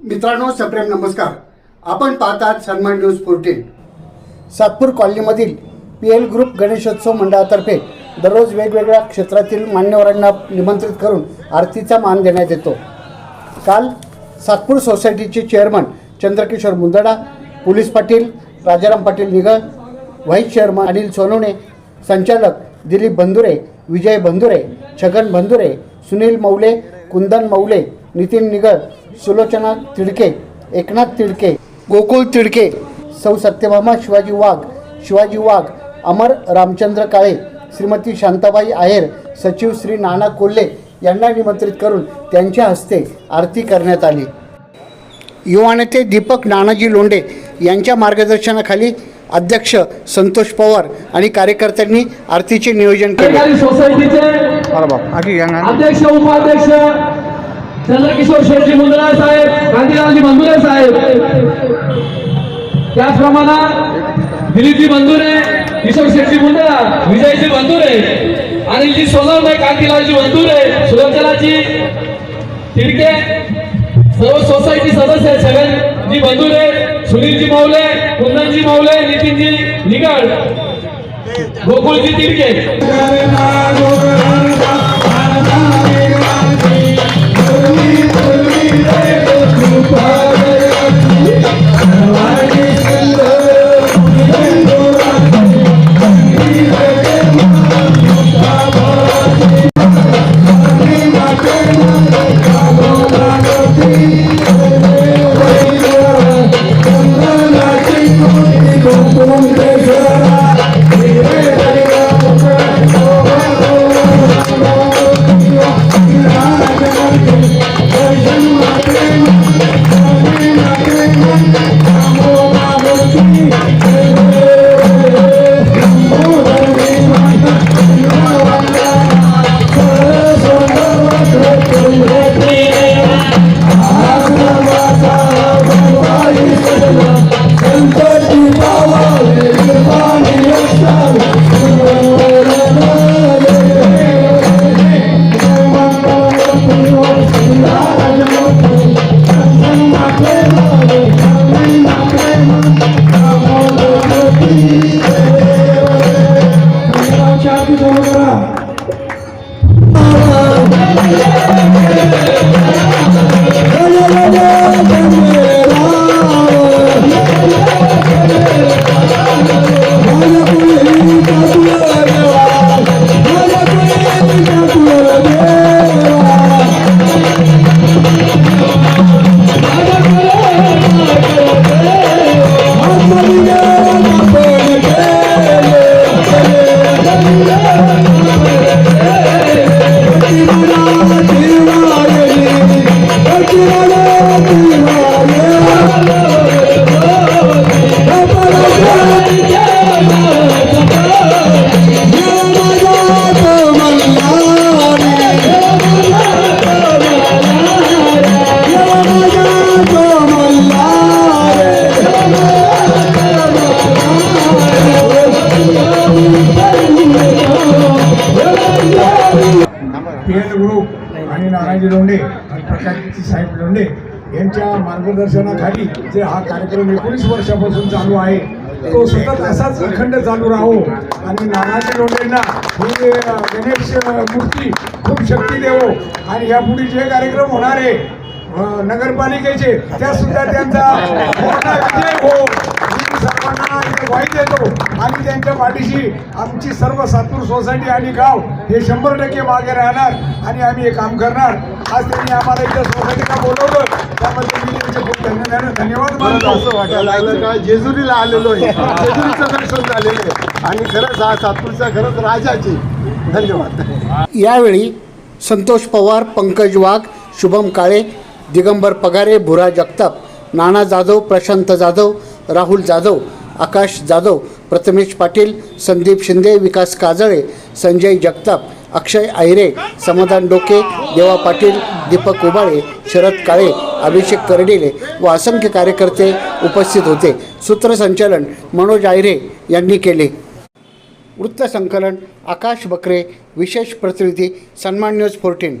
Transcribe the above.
मित्रांनो सप्रेम नमस्कार. आपण पाहतात सन्मान न्यूज फोर्टीन सातपूर कॉलनीमधील पी एल ग्रुप गणेशोत्सव मंडळातर्फे दररोज वेगवेगळ्या क्षेत्रातील मान्यवरांना निमंत्रित करून आरतीचा मान देण्यात येतो. काल सातपूर सोसायटीचे chairman Chandrakishor Mundada police Patil Rajaram Patil Nigal vice chairman Anil Sonawane संचालक दिलीप बंधुरे विजय बंधुरे छगन बंधुरे सुनील मौले कुंदन मौले नितीन निगळ सुलोचना तिडके एकनाथ तिडके गोकुळ तिडके सौ सत्यभामा शिवाजी वाघ शिवाजी वाघ अमर रामचंद्र काळे श्रीमती शांताबाई आहेर सचिव श्री नाना कोल्हे यांना निमंत्रित करून त्यांच्या हस्ते आरती करण्यात आली. युवा नेते दीपक नानाजी लोंढे यांच्या मार्गदर्शनाखाली अध्यक्ष संतोष पवार आणि कार्यकर्त्यांनी आरतीचे नियोजन केले. सोसायटीचे अध्यक्ष उपाध्यक्ष चंद्रकिशोर शेठजी मुंदरा साहेब गांधीलालजी बंधुरे साहेब. त्याचप्रमाणे दिलीपजी बंधुरे किशोर शेठजी मुंदरा विजयजी बंधुरे अनिलजी सोनवणे कांतीलालजी बंधुरे सुलोचनाजी तिडके सर्व सोसायटी सदस्य छगनजी बंधुरे सुनीलजी मौले कुंदनजी मौले नितीनजी निगड गोकुळजी तिडके. पी आणि नानाजी लोंढे आणि प्रकाशजी साहेब लोंढे यांच्या मार्गदर्शनाखाली जे हा कार्यक्रम एकोणीस वर्षापासून चालू आहे तो सतत असाच अखंड चालू राहो. आणि नानाजी लोंढेंना ही गणेश मूर्ती खूप शक्ती देवो. आणि यापुढे जे कार्यक्रम होणार आहे नगरपालिकेचे त्या सुद्धा त्यांचा पूर्ण विजय हो. मी सर्वांना देतो. आणि त्यांच्या पाठीशी आमची सर्व सातपूर सोसायटी आणि गाव हे शंभर टक्के मागे राहणार आणि आम्ही हे काम करणार. आज त्यांनी आम्हाला इथं सोसायटीला बोलवलं. त्याबद्दल मी त्यांचे खूप धन्यवाद धन्यवाद असं मानतो वाटायला लागलं का जेजुरीला आलेलो आहे. जेजुरीचं दर्शन झालेलं आहे. आणि खरंच हा सातपूरचा खरंच राजाची. धन्यवाद. यावेळी संतोष पवार पंकज वाघ शुभम काळे दिगंबर पगारे भुरा जगताप नाना जाधव प्रशांत जाधव राहुल जाधव आकाश जाधव प्रथमेश पाटील संदीप शिंदे विकास काजळे संजय जगताप अक्षय आहिरे समाधान डोके देवा पाटील दीपक उबाळे शरद काळे अभिषेक करडेले व असंख्य कार्यकर्ते उपस्थित होते. सूत्रसंचालन मनोज आहिरे यांनी केले. वृत्तसंकलन आकाश बकरे विशेष प्रतिनिधी Sanman news fourteen.